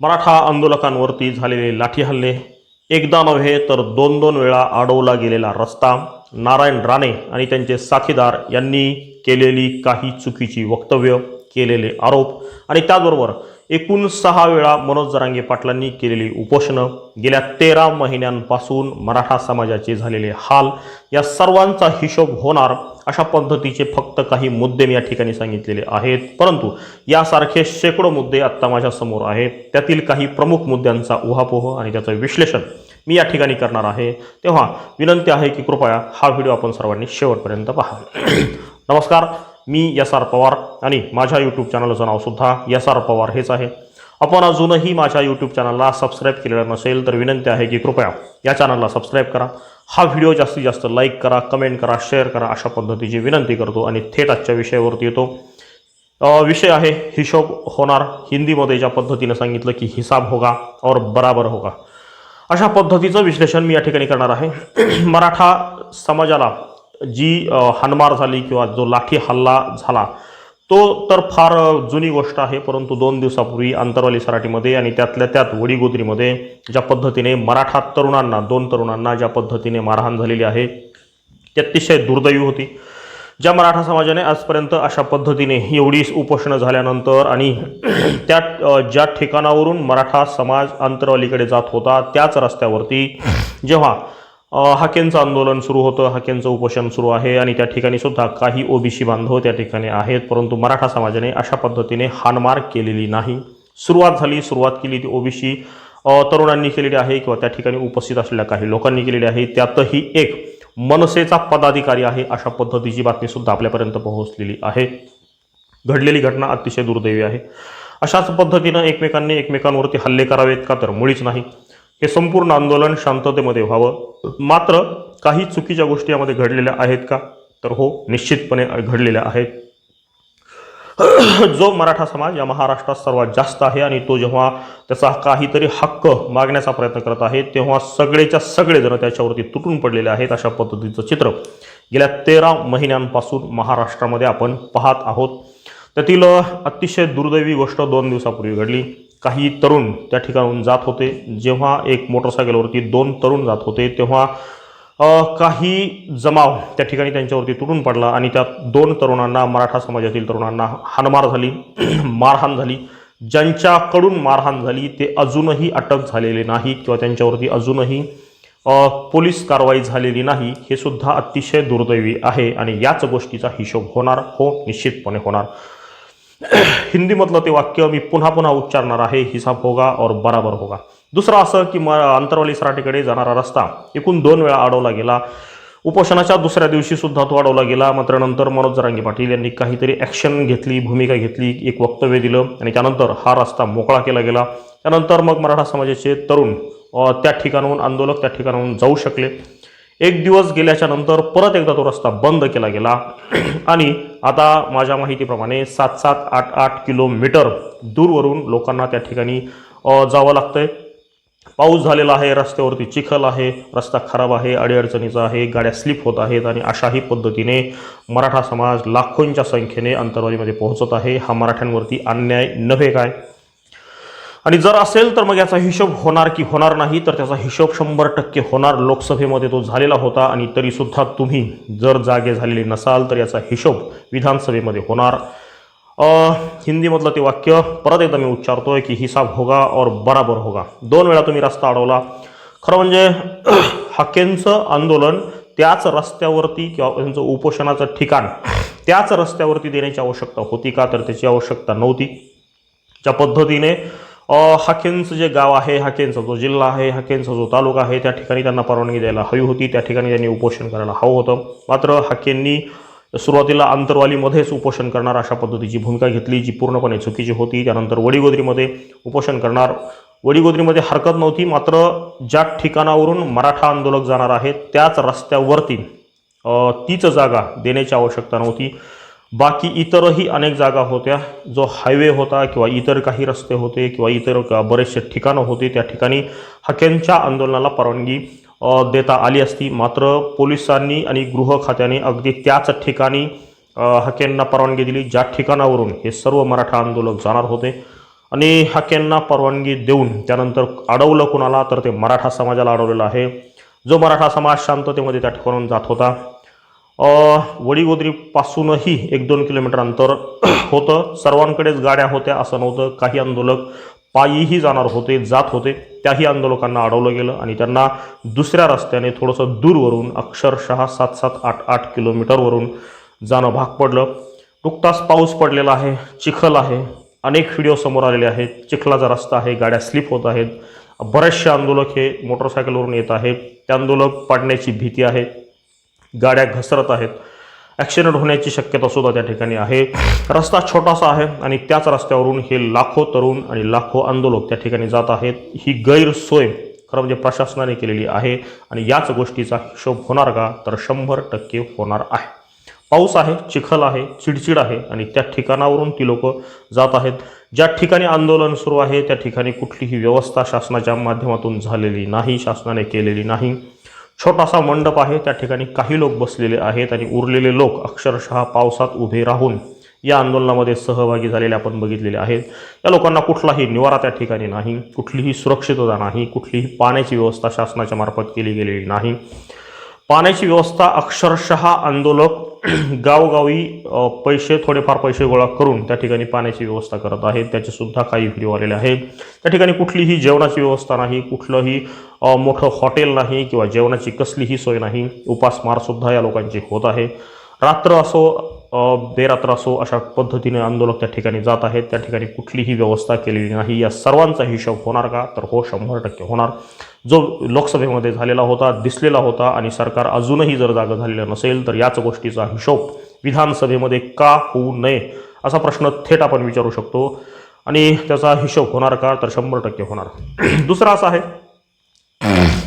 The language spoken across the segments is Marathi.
मराठा आंदोलकांवरती झालेले लाठी हल्ले. एकदा नव्हे तर दोन दोन वेळा अडवला गेलेला रस्ता. नारायण राणे आणि त्यांचे साथीदार यांनी केलेली काही चुकीची वक्तव्य केलेले आरोप आणि त्याचबरोबर एकूण सहा वेळा मनोज जरांगे पाटलांनी केलेली उपोषणं गेल्या तेरा महिन्यांपासून मराठा समाजाचे झालेले हाल या सर्वांचा हिशोब होणार अशा पद्धतीचे फक्त काही मुद्दे मी या ठिकाणी सांगितलेले आहेत. परंतु यासारखे शेकडो मुद्दे आत्ता माझ्यासमोर आहेत. त्यातील काही प्रमुख मुद्द्यांचा उहापोह आणि त्याचं विश्लेषण मी या ठिकाणी करणार आहे. तेव्हा विनंती आहे की कृपया हा व्हिडिओ आपण सर्वांनी शेवटपर्यंत पहा. नमस्कार. मी एस आर पवार आणि माझ्या यूट्यूब चॅनलचं नावसुद्धा एस आर पवार हेच आहे. आपण अजूनही माझ्या यूट्यूब चॅनलला सबस्क्राईब केलेलं नसेल तर विनंती आहे की कृपया या चॅनलला सबस्क्राईब करा. हा व्हिडिओ जास्तीत जास्त लाईक करा कमेंट करा शेअर करा अशा पद्धतीची विनंती करतो आणि थेट आजच्या विषयावरती येतो. विषय आहे हिशोब होणार. हिंदीमध्ये ज्या पद्धतीनं सांगितलं की हिसाब होगा और बराबर होगा. अशा पद्धतीचं विश्लेषण मी या ठिकाणी करणार आहे. मराठा समाजाला जी हानमार झाली किंवा जो लाठी हल्ला झाला तो तर फार जुनी गोष्ट आहे. परंतु दोन दिवसापूर्वी अंतरवाली सराटीमध्ये आणि त्यातल्या त्यात वडीगोद्रीमध्ये ज्या पद्धतीने मराठा तरुणांना दोन तरुणांना ज्या पद्धतीने मारहाण झालेली आहे ती अतिशय दुर्दैवी होती. ज्या मराठा समाजाने आजपर्यंत अशा पद्धतीने एवढी उपोषणं झाल्यानंतर आणि त्या ज्या ठिकाणावरून मराठा समाज अंतरवालीकडे जात होता त्याच रस्त्यावरती जेव्हा हाकेंचं आंदोलन सुरू होतं हाकेंचं उपोषण सुरू आहे आणि त्या ठिकाणी सुद्धा काही ओबीसी बांधव त्या ठिकाणी आहेत परंतु मराठा समाजाने अशा पद्धतीने हाणमार केलेली नाही. सुरुवात झाली सुरुवात केली ती ओबीसी तरुणांनी केलेली आहे किंवा त्या ठिकाणी उपस्थित असलेल्या काही लोकांनी केलेली आहे. त्यातही एक मनसेचा पदाधिकारी आहे अशा पद्धतीची बातमीसुद्धा आपल्यापर्यंत पोहोचलेली आहे. घडलेली घटना अतिशय दुर्दैवी आहे. अशाच पद्धतीनं एकमेकांनी एकमेकांवरती हल्ले करावेत का तर मुळीच नाही. हे संपूर्ण आंदोलन शांततेमध्ये व्हावं. मात्र काही चुकीच्या गोष्टी यामध्ये घडलेल्या आहेत का? तर हो निश्चितपणे घडलेल्या आहेत. जो मराठा समाज या महाराष्ट्रात सर्वात जास्त आहे आणि तो जेव्हा त्याचा काहीतरी हक्क मागण्याचा प्रयत्न करत आहे तेव्हा सगळेच्या सगळेजण त्याच्यावरती तुटून पडलेले आहेत अशा पद्धतीचं चित्र गेल्या तेरा महिन्यांपासून महाराष्ट्रामध्ये आपण पाहत आहोत. त्यातील अतिशय दुर्दैवी गोष्ट दोन दिवसापूर्वी घडली. काही तरुण त्या ठिकाणून जात होते. जेव्हा एक मोटरसायकलवरती दोन तरुण जात होते तेव्हा काही जमाव त्या ठिकाणी त्यांच्यावरती तुटून पडला आणि त्या दोन तरुणांना मराठा समाजातील तरुणांना हानमार झाली मारहाण झाली. ज्यांच्याकडून मारहाण झाली ते अजूनही अटक झालेले नाहीत किंवा त्यांच्यावरती अजूनही पोलीस कारवाई झालेली नाही हे सुद्धा अतिशय दुर्दैवी आहे आणि याच गोष्टीचा हिशोब होणार हो निश्चितपणे होणार. हिंदीमधलं ते वाक्य मी पुन्हा पुन्हा उच्चारणार आहे हिसाब होगा और बराबर होगा. दुसरं असं की म अंतरवाली सराटीकडे जाणारा रस्ता एकूण दोन वेळा अडवला गेला. उपोषणाच्या दुसऱ्या दिवशी सुद्धा तो अडवला गेला मात्र नंतर मनोज जरांगे पाटील यांनी काहीतरी ॲक्शन घेतली भूमिका घेतली एक वक्तव्य दिलं आणि त्यानंतर हा रस्ता मोकळा केला गेला. त्यानंतर मग मराठा समाजाचे तरुण त्या ठिकाणाहून आंदोलक त्या ठिकाणाहून जाऊ शकले. एक दिवस गेल्याच्यानंतर परत एकदा तो रस्ता बंद केला गेला. आणि आता माझ्या माहितीप्रमाणे सात सात आठ आठ किलोमीटर दूरवरून लोकांना त्या ठिकाणी जावं लागतंय. पाऊस झालेला आहे रस्त्यावरती चिखल आहे रस्ता खराब आहे अडीअडचणीचा आहे गाड्या स्लिप होत आहेत आणि अशाही पद्धतीने मराठा समाज लाखोंच्या संख्येने अंतरवालीमध्ये पोहोचत आहे. हा मराठ्यांवरती अन्याय नव्हे काय? आणि जर असेल तर मग याचा हिशोब होणार की होणार नाही तर त्याचा हिशोब शंभर टक्के होणार. लोकसभेमध्ये तो झालेला होता आणि तरीसुद्धा तुम्ही जर जागे झालेले नसाल तर याचा हिशोब विधानसभेमध्ये होणार. हिंदीमधलं ते वाक्य परत एकदा मी उच्चारतोय की हिसाब होगा और बराबर होगा. दोन वेळा तुम्ही रस्ता अडवला. खरं म्हणजे हक्केंचं आंदोलन त्याच रस्त्यावरती किंवा त्यांचं उपोषणाचं ठिकाण त्याच रस्त्यावरती देण्याची आवश्यकता होती का? तर त्याची आवश्यकता नव्हती. ज्या पद्धतीने हाकेंचं जे गाव आहे हाकेंचा जो जिल्हा आहे हाकेंचा जो तालुका आहे त्या ठिकाणी त्यांना परवानगी द्यायला हवी होती. त्या ठिकाणी त्यांनी उपोषण करायला हवं होतं. मात्र हाकेंनी सुरुवातीला आंतरवालीमध्येच उपोषण करणार अशा पद्धतीची भूमिका घेतली जी पूर्णपणे चुकीची होती. त्यानंतर वडीगोद्रीमध्ये उपोषण करणार. वडीगोद्रीमध्ये हरकत नव्हती मात्र ज्या ठिकाणावरून मराठा आंदोलक जाणार आहेत त्याच रस्त्यावरती तीच जागा देण्याची आवश्यकता नव्हती. बाकी इतरही अनेक जागा होत्या जो हायवे होता किंवा इतर काही रस्ते होते किंवा इतर बरेचसे ठिकाणं होते त्या ठिकाणी हकेंच्या आंदोलनाला परवानगी देता आली असती. मात्र पोलिसांनी आणि गृह खात्याने अगदी त्याच ठिकाणी हक्यांना परवानगी दिली. ज्या ठिकाणावरून हे सर्व मराठा आंदोलक जाणार होते आणि हक्यांना परवानगी देऊन त्यानंतर अडवलं कुणाला तर ते मराठा समाजाला अडवलेलं आहे. जो मराठा समाज शांततेमध्ये त्या ठिकाणून जात होता वडीगोद्रीपासूनही एक दोन किलोमीटर अंतर होतं. सर्वांकडेच गाड्या होत्या असं नव्हतं. काही आंदोलक पायीही जाणार होते जात होते. त्याही आंदोलकांना अडवलं गेलं आणि त्यांना दुसऱ्या रस्त्याने थोडंसं दूरवरून अक्षरशः सात सात आठ आठ किलोमीटरवरून जाणं भाग पडलं. नुकताच पाऊस पडलेला आहे चिखल आहे. अनेक व्हिडिओ समोर आलेले आहेत. चिखलाचा रस्ता आहे गाड्या स्लिप होत आहेत. बरेचसे आंदोलक हे मोटरसायकलवरून येत आहेत. ते आंदोलक पडण्याची भीती आहे. गाड्या घसरत आहेत. ॲक्सिडेंट होण्याची शक्यता सुद्धा त्या ठिकाणी आहे. रस्ता छोटासा आहे आणि त्याच रस्त्यावरून हे लाखो तरुण आणि लाखो आंदोलक त्या ठिकाणी जात आहेत. ही गैरसोय खरं म्हणजे प्रशासनाने केलेली आहे आणि याच गोष्टीचा हिशोब होणार का तर शंभर टक्के होणार आहे. पाऊस आहे चिखल आहे चिडचिड आहे आणि त्या ठिकाणावरून ती लोक जात आहेत. ज्या ठिकाणी आंदोलन सुरू आहे त्या ठिकाणी कुठलीही व्यवस्था शासनाच्या माध्यमातून झालेली नाही शासनाने केलेली नाही. छोटासा मंडप आहे. त्या ठिकाणी काही लोक बसलेले आहेत आणि उरलेले लोक अक्षरशः पावसात उभे राहून या आंदोलनामध्ये सहभागी झालेले आपण बघितलेले आहेत. या लोकांना कुठलाही निवारा त्या ठिकाणी नाही कुठलीही सुरक्षितता नाही कुठलीही पाण्याची व्यवस्था शासनाच्या मार्फत केली गेलेली नाही. पाण्याची व्यवस्था अक्षरशः आंदोलक गावोगावी पैसे थोडेफार पैसे गोळा करून त्या ठिकाणी पाण्याची व्यवस्था करत आहेत. त्याचे सुद्धा काही व्हिडिओ आलेले आहेत. त्या ठिकाणी कुठलीही जेवणाची व्यवस्था नाही कुठलंही मोठं हॉटेल नाही किंवा जेवणाची कसलीही सोय नाही. उपासमारसुद्धा या लोकांची होत आहे. रात्र असो बेरात्र असो अशा पद्धतीने आंदोलक त्या ठिकाणी जात आहेत. त्या ठिकाणी कुठलीही व्यवस्था केलेली नाही. या सर्वांचा हिशोब होणार का? तर हो शंभर टक्के होणार. जो लोकसभेमध्ये झालेला होता दिसलेला होता आणि सरकार अजूनही जर जागा झालेलं नसेल तर याच गोष्टीचा हिशोब विधानसभेमध्ये का होऊ नये असा प्रश्न थेट आपण विचारू शकतो. आणि त्याचा हिशोब होणार का? तर शंभर टक्के होणार. दुसरा असा आहे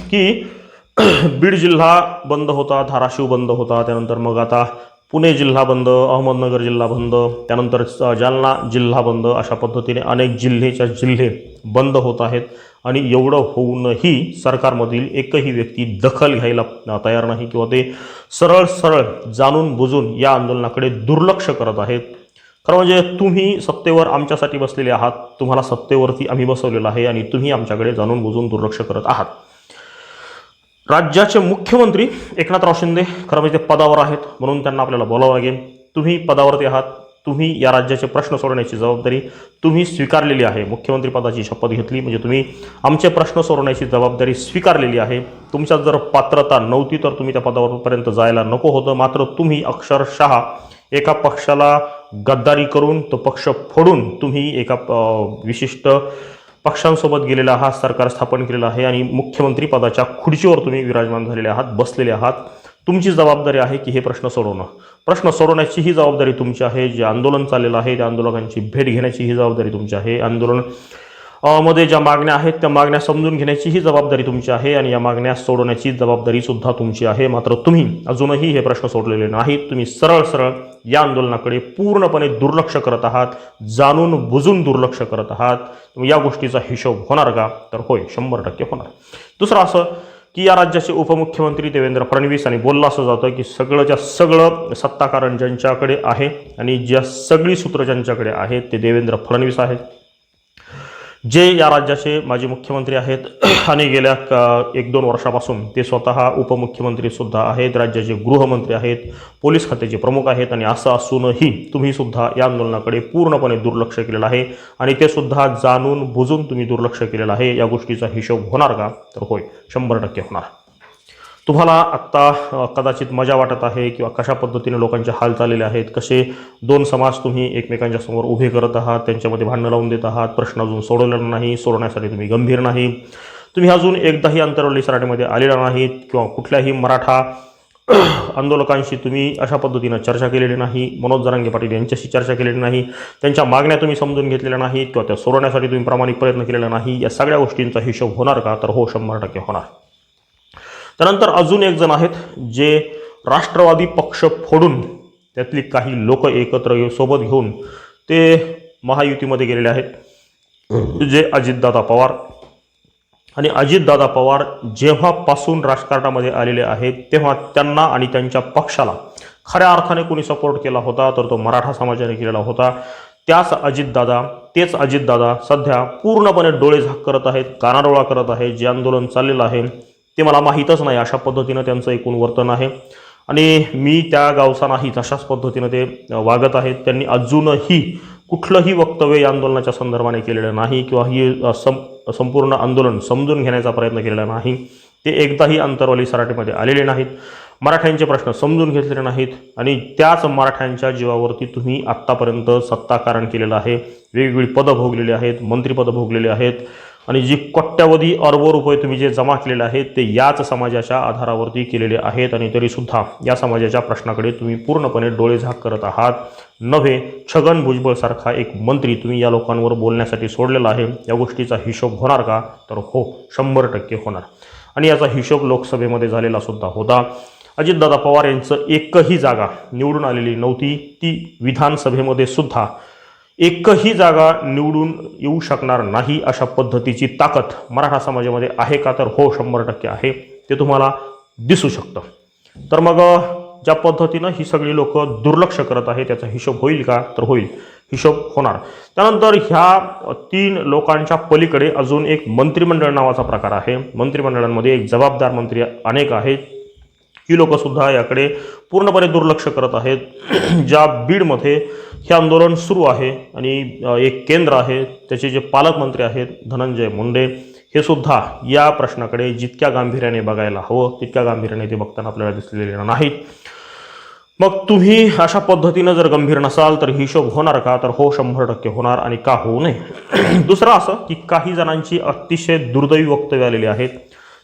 की बीड जिल्हा बंद होता धाराशिव बंद होता त्यानंतर मग आता पुणे जिल्हा बंद अहमदनगर जिल्हा बंद त्यानंतर जालना जिल्हा बंद अशा पद्धतीने अनेक जिल्ह्याच्या जिल्हे बंद होत आहेत आणि एवढं होऊनही सरकारमधील एकही व्यक्ती दखल घ्यायला तयार नाही किंवा ते सरळ सरळ जाणून बुजून या आंदोलनाकडे दुर्लक्ष करत आहेत. खरं म्हणजे तुम्ही सत्तेवर आमच्यासाठी बसलेले आहात तुम्हाला सत्तेवरती आम्ही बसवलेलं आहे आणि तुम्ही आमच्याकडे जाणून बुजून दुर्लक्ष करत आहात. राज्याचे मुख्यमंत्री एकनाथराव शिंदे खरं म्हणजे ते पदावर आहेत म्हणून त्यांना आपल्याला बोलावं लागेल. तुम्ही पदावरती आहात तुम्ही या राज्याचे प्रश्न सोडवण्याची जबाबदारी तुम्ही स्वीकारलेली आहे. मुख्यमंत्रीपदाची शपथ घेतली म्हणजे तुम्ही आमचे प्रश्न सोडवण्याची जबाबदारी स्वीकारलेली आहे. तुमच्यात जर पात्रता नव्हती तर तुम्ही त्या पदावरपर्यंत जायला नको होतं. मात्र तुम्ही अक्षरशः एका पक्षाला गद्दारी करून तो पक्ष फोडून तुम्ही एका विशिष्ट पक्षांसोबत गेलेला आहात सरकार स्थापन केलेलं आहे आणि मुख्यमंत्री पदाच्या खुर्चीवर तुम्ही विराजमान झालेले आहात बसलेले आहात. तुमची जबाबदारी आहे की हे प्रश्न सोडवणं. प्रश्न सोडवण्याची ही जबाबदारी तुमची आहे जे आंदोलन चाललेलं आहे त्या आंदोलकांची भेट घेण्याची ही जबाबदारी तुमची आहे. आंदोलन मध्ये ज्या मागण्या आहेत त्या मागण्या समजून घेण्याची ही जबाबदारी तुमची आहे आणि या मागण्या सोडवण्याची जबाबदारी सुद्धा तुमची आहे. मात्र तुम्ही अजूनही हे प्रश्न सोडलेले नाहीत. तुम्ही सरळ सरळ या आंदोलनाकडे पूर्णपणे दुर्लक्ष करत आहात जाणून बुजून दुर्लक्ष करत आहात. या गोष्टीचा हिशोब होणार का? तर होय शंभर टक्के होणार. दुसरं असं की या राज्याचे उपमुख्यमंत्री देवेंद्र फडणवीस आणि बोललं असं जातं की सगळंच्या सगळं सत्ताकारण ज्यांच्याकडे आहे आणि ज्या सगळी सूत्र ज्यांच्याकडे आहेत ते देवेंद्र फडणवीस आहेत. जे या राज्याचे माजी मुख्यमंत्री आहेत आणि गेल्या क- एक दोन वर्षापासून ते स्वतः उपमुख्यमंत्रीसुद्धा आहेत राज्याचे गृहमंत्री आहेत पोलीस खात्याचे प्रमुख आहेत आणि असं असूनही तुम्ही सुद्धा या आंदोलनाकडे पूर्णपणे दुर्लक्ष केलेलं आहे. आणि ते सुद्धा जाणून बुजून तुम्ही दुर्लक्ष केलेलं आहे. या गोष्टीचा हिशोब होणार का? तर होय शंभर टक्के होणार. तुम्हाला आत्ता कदाचित मजा वाटत आहे किंवा कशा पद्धतीने लोकांचे हाल चाललेले आहेत कसे दोन समाज तुम्ही एकमेकांच्या समोर उभे करत आहात त्यांच्यामध्ये भांडणं लावून देत आहात प्रश्न अजून सोडवलेला नाही सोडवण्यासाठी तुम्ही गंभीर नाही तुम्ही अजून एकदाही अंतरवली सराठीमध्ये आलेला नाहीत किंवा कुठल्याही मराठा आंदोलकांशी तुम्ही अशा पद्धतीनं चर्चा केलेली नाही मनोज जरांगे पाटील यांच्याशी चर्चा केलेली नाही त्यांच्या मागण्या तुम्ही समजून घेतलेल्या नाहीत किंवा त्या सोडवण्यासाठी तुम्ही प्रामाणिक प्रयत्न केलेला नाही या सगळ्या गोष्टींचा हिशोब होणार का? तर हो शंभर टक्के होणार. त्यानंतर अजून एक जण आहेत जे राष्ट्रवादी पक्ष फोडून त्यातली काही लोक एकत्र येऊ- सोबत घेऊन ते महायुतीमध्ये गेलेले आहेत. जे अजितदादा पवार. आणि अजितदादा पवार जेव्हापासून राजकारणामध्ये आलेले आहेत तेव्हा त्यांना आणि त्यांच्या पक्षाला खऱ्या अर्थाने कोणी सपोर्ट केला होता तर तो मराठा समाजाने केलेला होता. त्याच अजितदादा तेच अजितदादा सध्या पूर्णपणे डोळे झाक करत आहेत कानाडोळा करत आहेत जे आंदोलन चाललेलं आहे. ते मला माहीतच नाही अशा पद्धतीनं त्यांचं एकूण वर्तन आहे. आणि मी त्या गावचा नाही तशाच पद्धतीनं ते वागत आहेत. त्यांनी अजूनही कुठलंही वक्तव्य या आंदोलनाच्या संदर्भाने केलेलं नाही किंवा ही सं संपूर्ण आंदोलन समजून घेण्याचा प्रयत्न केलेला नाही. ते एकदाही अंतरवाली सराटीमध्ये आलेले नाहीत. मराठ्यांचे प्रश्न समजून घेतलेले नाहीत. आणि त्याच मराठ्यांच्या जीवावरती तुम्ही आत्तापर्यंत सत्ताकारण केलेलं आहे. वेगवेगळी पदं भोगलेली आहेत मंत्रिपदं भोगलेली आहेत. आणि जी कोट्यावधी अर्ब रुपये तुम्ही जे जमा केलेले आहेत ते याच समाजाच्या आधारावरती केलेले आहेत आणि तरीसुद्धा या समाजाच्या प्रश्नाकडे तुम्ही पूर्णपणे डोळे झाक करत आहात. नव्हे छगन भुजबळसारखा एक मंत्री तुम्ही या लोकांवर बोलण्यासाठी सोडलेला आहे या गोष्टीचा हिशोब होणार का? तर हो शंभर टक्के होणार. आणि याचा हिशोब लोकसभेमध्ये झालेला सुद्धा होता. अजितदादा पवार यांचं एकही जागा निवडून आलेली नव्हती. ती विधानसभेमध्ये सुद्धा एकही जागा निवडून येऊ शकणार नाही अशा पद्धतीची ताकद मराठा समाजामध्ये आहे का? तर हो शंभर टक्के आहे. ते तुम्हाला दिसू शकतं. तर मग ज्या पद्धतीनं ही सगळी लोक दुर्लक्ष करत आहे त्याचा हिशोब होईल का? तर होईल. हिशोब होणार. त्यानंतर ह्या तीन लोकांच्या पलीकडे अजून एक मंत्रिमंडळ नावाचा प्रकार आहे. मंत्रिमंडळांमध्ये एक जबाबदार मंत्री अनेक आहेत. ही लोकंसुद्धा याकडे पूर्णपणे दुर्लक्ष करत आहेत. ज्या बीडमध्ये हे आंदोलन सुरू आहे आणि एक केंद्र आहे त्याचे जे पालकमंत्री आहेत धनंजय मुंडे हे सुद्धा या प्रश्नाकडे जितक्या गांभीर्याने बघायला हवं तितक्या गांभीर्याने ते बघताना आपल्याला दिसलेले नाहीत. मग तुम्ही अशा पद्धतीनं जर गंभीर नसाल तर हिशोब होणार का? तर हो शंभर टक्के होणार आणि का होऊ नये. दुसरं असं की काही जणांची अतिशय दुर्दैवी वक्तव्य आलेली आहेत.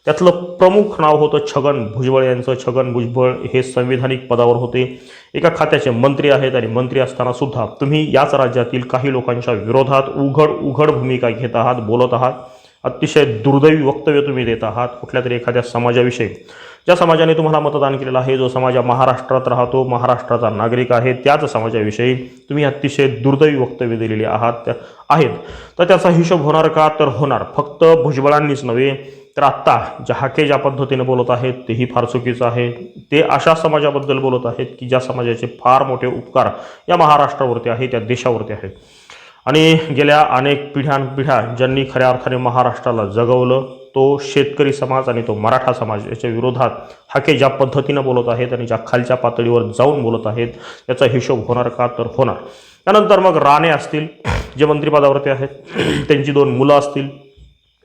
त्यातलं प्रमुख नाव होतं छगन भुजबळ यांचं. छगन भुजबळ हे संविधानिक पदावर होते. एका खात्याचे मंत्री आहेत आणि मंत्री असताना सुद्धा तुम्ही याच राज्यातील काही लोकांच्या विरोधात उघड उघड भूमिका घेत आहात बोलत आहात. अतिशय दुर्दैवी वक्तव्य तुम्ही देत आहात कुठल्या तरी एखाद्या समाजाविषयी. ज्या समाजाने तुम्हाला मतदान केलेलं आहे जो समाज महाराष्ट्रात राहतो महाराष्ट्राचा नागरिक आहे त्याच समाजाविषयी तुम्ही अतिशय दुर्दैवी वक्तव्य दिलेली आहात त्या आहेत. तर त्याचा हिशोब होणार का? तर होणार. फक्त भुजबळांनीच नव्हे तर आत्ता जहाके ज्या पद्धतीने बोलत आहेत तेही फार चुकीचं आहे. ते अशा समाजाबद्दल बोलत आहेत की ज्या समाजाचे फार मोठे उपकार या महाराष्ट्रावरती आहेत त्या देशावरती आहेत. आणि गेल्या अनेक पिढ्यानपिढ्या ज्यांनी खऱ्या अर्थाने महाराष्ट्राला जगवलं तो शेतकरी समाज आणि तो मराठा समाज याच्या विरोधात हाके ज्या पद्धतीनं बोलत आहेत आणि ज्या खालच्या पातळीवर जाऊन बोलत आहेत याचा हिशोब होणार का? तर होणार. त्यानंतर मग राणे असतील जे मंत्रिपदावरती आहेत त्यांची दोन मुलं असतील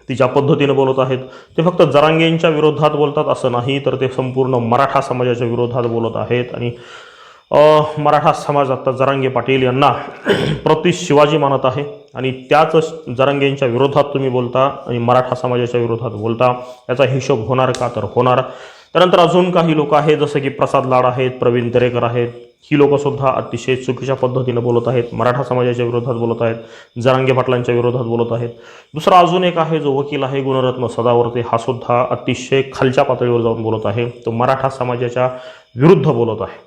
ती ज्या पद्धतीनं बोलत आहेत ते फक्त जरांगेंच्या विरोधात बोलतात असं नाही तर ते संपूर्ण मराठा समाजाच्या विरोधात बोलत आहेत. आणि मराठा समाज आता जरांगे पाटील यांना प्रति शिवाजी मानत आहे. आणि त्याच जरांगेंच्या विरोधात तुम्ही बोलता आणि मराठा समाजाच्या विरोधात बोलता याचा हिशोब होणार का? तर होणार. त्यानंतर अजून काही लोक आहेत जसं की प्रसाद लाड आहेत प्रवीण दरेकर आहेत ही लोकंसुद्धा अतिशय चुकीच्या पद्धतीनं बोलत आहेत मराठा समाजाच्या विरोधात बोलत आहेत जरांगे पाटलांच्या विरोधात बोलत आहेत. दुसरा अजून एक आहे जो वकील आहे गुणरत्न सदावर्ते हा सुद्धा अतिशय खालच्या पातळीवर जाऊन बोलत आहे. तो मराठा समाजाच्या विरुद्ध बोलत आहे.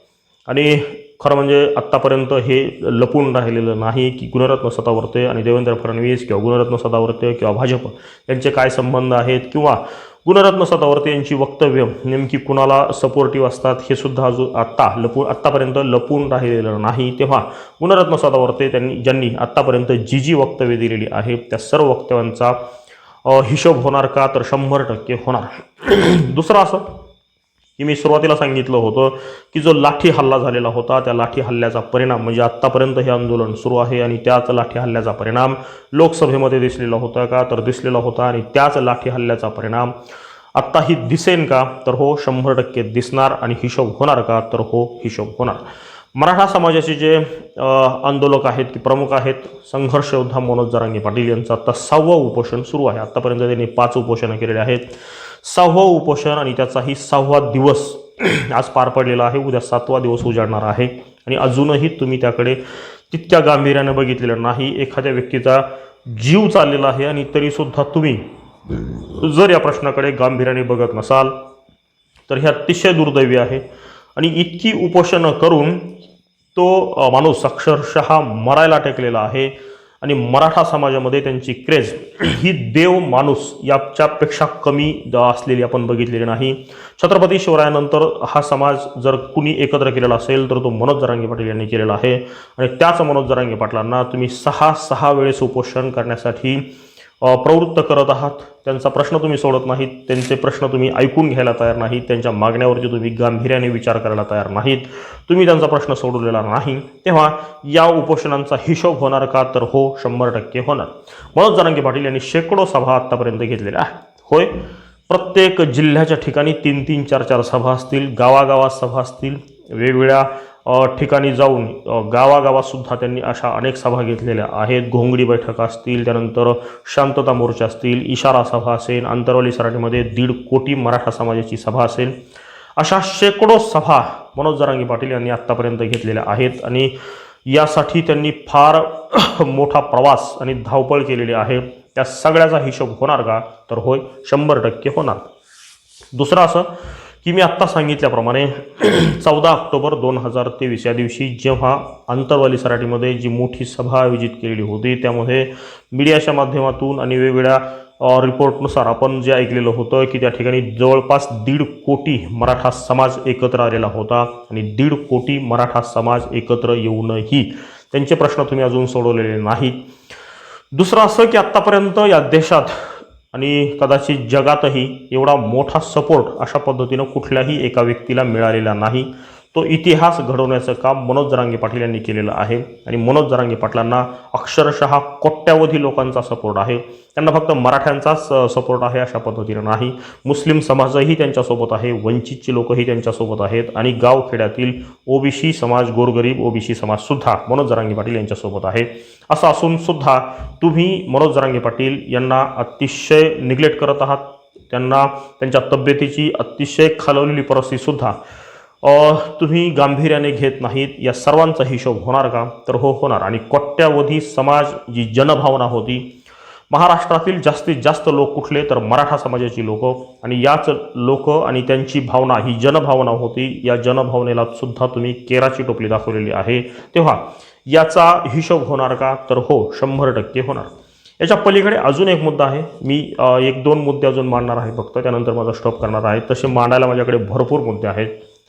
आणि खरं म्हणजे आत्तापर्यंत हे लपून राहिलेलं नाही की गुणरत्न सदावर्ते आणि देवेंद्र फडणवीस किंवा गुणरत्न सदावर्ते किंवा भाजप यांचे काय संबंध आहेत किंवा गुणरत्न सतावर्ते यांची वक्तव्य नेमकी कुणाला सपोर्टिव्ह असतात हे सुद्धा अजून आत्ता लपून आत्तापर्यंत लपून राहिलेलं नाही. तेव्हा गुणरत्न सतावर्ते त्यांनी ज्यांनी आत्तापर्यंत जी जी वक्तव्य दिलेली आहे त्या सर्व वक्तव्यांचा हिशोब होणार का? तर शंभर टक्के होणार. दुसरं असं की मी सुरुवातीला सांगितलं होतं की जो लाठी हल्ला झालेला होता त्या लाठी हल्ल्याचा परिणाम म्हणजे आत्तापर्यंत हे आंदोलन सुरू आहे आणि त्याच लाठी हल्ल्याचा परिणाम लोकसभेमध्ये दिसलेला होता का? तर दिसलेला होता आणि त्याच लाठी हल्ल्याचा परिणाम आत्ताही दिसेन का? तर हो शंभर टक्के दिसणार आणि हिशोब होणार का? तर हो हिशोब होणार. मराठा समाजाचे जे आंदोलक आहेत की प्रमुख आहेत संघर्ष योद्धा मनोज जरांगे पाटील यांचं आता सहावं उपोषण सुरू आहे. आत्तापर्यंत त्यांनी पाच उपोषणं केलेली आहेत. सहावं उपोषण आणि त्याचाही सहावा दिवस आज पार पडलेला आहे. उद्या सातवा दिवस उजाडणार आहे. आणि अजूनही तुम्ही त्याकडे तितक्या गांभीर्यानं बघितलेलं नाही. एखाद्या व्यक्तीचा जीव चाललेला आहे आणि तरीसुद्धा तुम्ही जर या प्रश्नाकडे गांभीर्याने बघत नसाल तर हे अतिशय दुर्दैवी आहे. आणि इतकी उपोषणं करून तो माणूस अक्षरशः मरायला टेकलेला आहे. आणि मराठा समाजामध्ये त्यांची क्रेज ही देव माणूस याच्यापेक्षा कमी द- असलेली आपण बघितलेली नाही. छत्रपती शिवरायानंतर हा समाज जर कुणी एकत्र केलेला असेल तर तो मनोज जरांगे पाटील यांनी केलेला आहे. आणि त्याच मनोज जरांगे पाटलांना तुम्ही सहा सहा वेळेस उपोषण करण्यासाठी प्रवृत्त करत आहात. त्यांचा प्रश्न तुम्ही सोडत नाहीत. त्यांचे प्रश्न तुम्ही ऐकून घ्यायला तयार नाहीत. त्यांच्या मागण्यावरती तुम्ही गांभीर्याने विचार करायला तयार नाहीत. तुम्ही त्यांचा प्रश्न सोडवलेला नाही. तेव्हा या उपोषणांचा हिशोब होणार का? तर हो शंभर टक्के होणार. मनोज जरांगे पाटील यांनी शेकडो सभा आत्तापर्यंत घेतलेल्या आहेत. होय? प्रत्येक जिल्ह्याच्या ठिकाणी तीन तीन चार चार सभा असतील. गावागावात सभा असतील. वेगवेगळ्या ठिकाणी जाऊन गावागावातसुद्धा त्यांनी अशा अनेक सभा घेतलेल्या आहेत. घोंगडी बैठक असतील त्यानंतर शांतता मोर्चा असतील इशारा सभा असेल आंतरवाली सराठीमध्ये दीड कोटी मराठा समाजाची सभा असेल. अशा शेकडो सभा मनोज जरांगी पाटील यांनी आत्तापर्यंत घेतलेल्या आहेत आणि यासाठी त्यांनी फार मोठा प्रवास आणि धावपळ केलेली आहे. त्या सगळ्याचा हिशोब होणार का? तर होय शंभर टक्के होणार. दुसरं असं की मी आत्ता सांगितल्याप्रमाणे चौदा ऑक्टोबर दोन हजार तेवीस या दिवशी जेव्हा आंतरवाली सराटीमध्ये जी मोठी सभा आयोजित केलेली होती त्यामध्ये मीडियाच्या माध्यमातून आणि वेगवेगळ्या रिपोर्टनुसार आपण जे ऐकलेलं होतं की त्या ठिकाणी जवळपास दीड कोटी मराठा समाज एकत्र आलेला होता आणि दीड कोटी मराठा समाज एकत्र येऊनही त्यांचे प्रश्न तुम्ही अजून सोडवलेले नाहीत. दुसरं असं की आत्तापर्यंत या देशात आणि कदाचित जगातही एवढा मोठा सपोर्ट अशा पद्धतीनं कुठल्याही एका व्यक्तीला मिळालेला नाही. तो इतिहास घडवण्याचं काम मनोज जरांगे पाटील यांनी केलेलं आहे. आणि मनोज जरांगे पाटलांना अक्षरशः कोट्यावधी लोकांचा सपोर्ट आहे. त्यांना फक्त मराठ्यांचाच सपोर्ट आहे अशा पद्धतीनं नाही. मुस्लिम समाजही त्यांच्यासोबत आहे. वंचितचे लोकही त्यांच्यासोबत आहेत. आणि गावखेड्यातील ओबीसी समाज गोरगरीब ओबीसी समाजसुद्धा मनोज जरांगे पाटील यांच्यासोबत आहे. असं असून सुद्धा तुम्ही मनोज जरांगे पाटील यांना अतिशय निग्लेक्ट करत आहात. त्यांना त्यांच्या तब्येतीची अतिशय खालवलेली परिस्थितीसुद्धा तुम्ही गांभीर्याने घेत नाहीत या सर्वांचा हिशोब होणार का? तर हो होणार. आणि कोट्यावधी समाज जी जनभावना होती महाराष्ट्रातील जास्तीत जास्त लोक कुठले? तर मराठा समाजाची लोक. आणि याच लोक आणि त्यांची भावना ही जनभावना होती. या जनभावनेला सुद्धा तुम्ही केराची टोपली दाखवलेली आहे. तेव्हा याचा हिशोब होणार का? तर हो शंभर टक्के होणार. याच्या पलीकडे अजून एक मुद्दा आहे. मी एक दोन मुद्दे अजून मांडणार आहे फक्त. त्यानंतर माझा स्टॉप करणार आहे. तसे मांडायला माझ्याकडे भरपूर मुद्दे आहेत.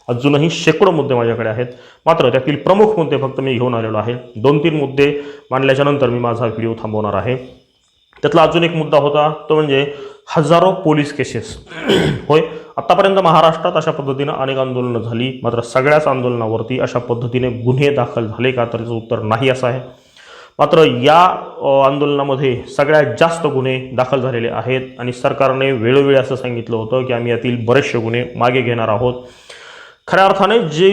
अजूनही शेकडो मुद्दे माझ्याकडे आहेत. मात्र त्यातील प्रमुख मुद्दे फक्त मी घेऊन आलेलो आहे. दोन तीन मुद्दे मांडल्याच्यानंतर मी माझा व्हिडिओ थांबवणार आहे. त्यातला अजून एक मुद्दा होता तो म्हणजे हजारो पोलीस केसेस. होय आत्तापर्यंत महाराष्ट्रात अशा पद्धतीनं अनेक आंदोलनं झाली. मात्र सगळ्याच आंदोलनावरती अशा पद्धतीने गुन्हे दाखल झाले का तर त्याचं उत्तर नाही असं आहे. मात्र या आंदोलनामध्ये सगळ्यात जास्त गुन्हे दाखल झालेले आहेत आणि सरकारने वेळोवेळी असं सांगितलं होतं की आम्ही यातील बरेचसे गुन्हे मागे घेणार आहोत. खऱ्या अर्थाने जे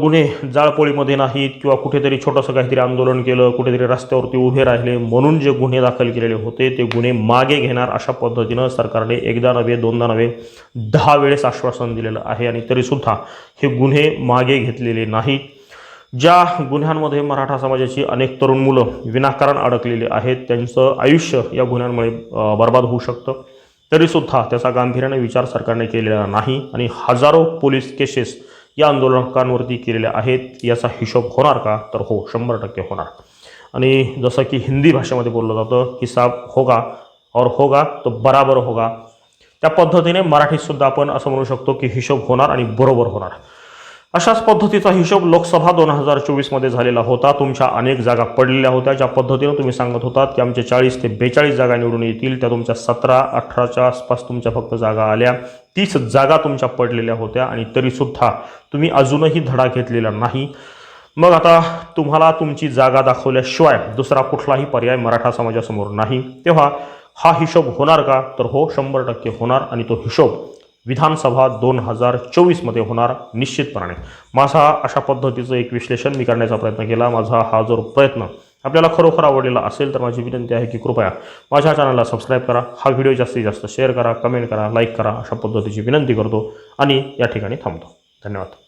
गुन्हे जाळपोळीमध्ये नाहीत किंवा कुठेतरी छोटंसं काहीतरी आंदोलन केलं कुठेतरी रस्त्यावरती उभे राहिले म्हणून जे गुन्हे दाखल केलेले होते ते गुन्हे मागे घेणार अशा पद्धतीनं सरकारने एकदा नव्हे दोनदा नव्हे दहा वेळेस आश्वासन दिलेलं आहे आणि तरीसुद्धा हे गुन्हे मागे घेतलेले नाहीत. ज्या गुन्ह्यांमध्ये मराठा समाजाची अनेक तरुण मुलं विनाकारण अडकलेली आहेत त्यांचं आयुष्य या गुन्ह्यांमुळे बर्बाद होऊ शकतं. तरीसुद्धा त्याचा गांभीर्याने विचार सरकारने केलेला नाही आणि हजारो पोलीस केसेस या आंदोलकांवरती केलेल्या आहेत याचा हिशोब होणार का? तर हो शंभर टक्के होणार. आणि जसं की हिंदी भाषेमध्ये बोललं जातं हिसाब होगा और होगा तो बराबर होगा. त्या पद्धतीने मराठीतसुद्धा आपण असं म्हणू शकतो की हिशोब होणार आणि बरोबर होणार. अशाच पद्धतीचा हिशोब लोकसभा दोन हजार चोवीसमध्ये झालेला होता. तुमच्या अनेक जागा पडलेल्या होत्या. ज्या पद्धतीनं तुम्ही सांगत होतात की आमच्या चाळीस ते बेचाळीस जागा निवडून येतील त्या तुमच्या सतरा अठराच्या आसपास तुमच्या फक्त जागा आल्या. तीस जागा तुमच्या पडलेल्या होत्या आणि तरीसुद्धा तुम्ही अजूनही धडा घेतलेला नाही. मग आता तुम्हाला तुमची जागा दाखवल्याशिवाय दुसरा कुठलाही पर्याय मराठा समाजासमोर नाही. तेव्हा हा हिशोब होणार का? तर हो शंभर टक्के होणार आणि तो हिशोब विधानसभा दोन हजार चोवीसमध्ये होणार निश्चितपणाने माझा अशा पद्धतीचं एक विश्लेषण मी करण्याचा प्रयत्न केला. माझा हा जो प्रयत्न आपल्याला खरोखर आवडलेला असेल तर माझी विनंती आहे की कृपया माझ्या चॅनलला सबस्क्राईब करा. हा व्हिडिओ जास्तीत जास्त शेअर करा कमेंट करा लाईक करा अशा पद्धतीची विनंती करतो आणि या ठिकाणी थांबतो. धन्यवाद.